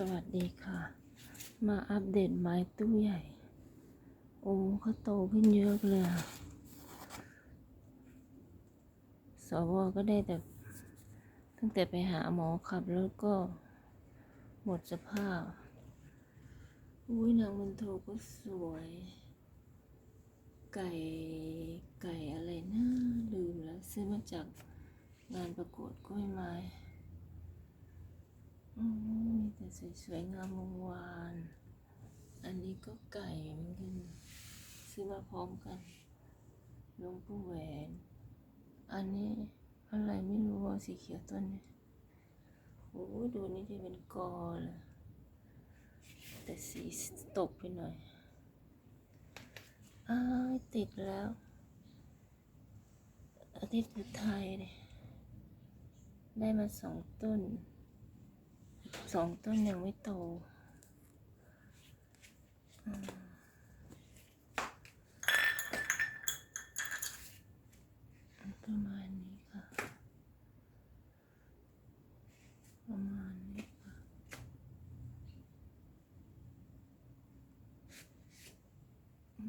สวัสดีค่ะ มาอัปเดตไม้ตู้ใหญ่ โอ้เขาโตขึ้นเยอะเลย สวก็ได้แต่ ตั้งแต่ไปหาหมอขับรถก็หมดสภาพ อุ้ยนางมันโทก็สวย ไก่ไก่อะไรนะลืมแล้ว ซื้อมาจากงานประกวดกล้วยไม้อืม แต่สวยๆงามวงวาน อันนี้ก็ไก่เหมือนกันซื้อมาพร้อมกันหลวงปู่แหวน อันนี้อะไรไม่รู้ว่าสีเขียวต้นนี้โอ้ดูนี่จะเป็นกอเลยแต่สีตกไปหน่อยอ้าติดแล้วอาทิตย์พุทไทยเนี่ยได้มาสองต้น สองต้นยังไม่โตประมาณนี้ค่ะ ประมาณนี้ค่ะ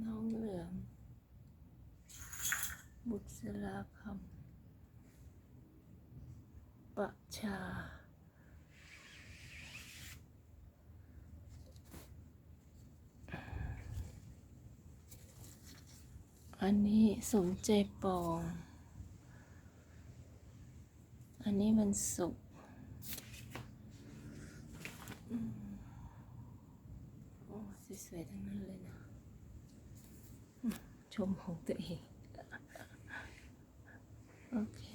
น้องเหลือง บุษราคำประชา อันนี้สมใจปอง อันนี้มันสุกร์อืมโอ้สวยๆทั้งนั้นเลยนะอืมชมของตัวเอง โอเค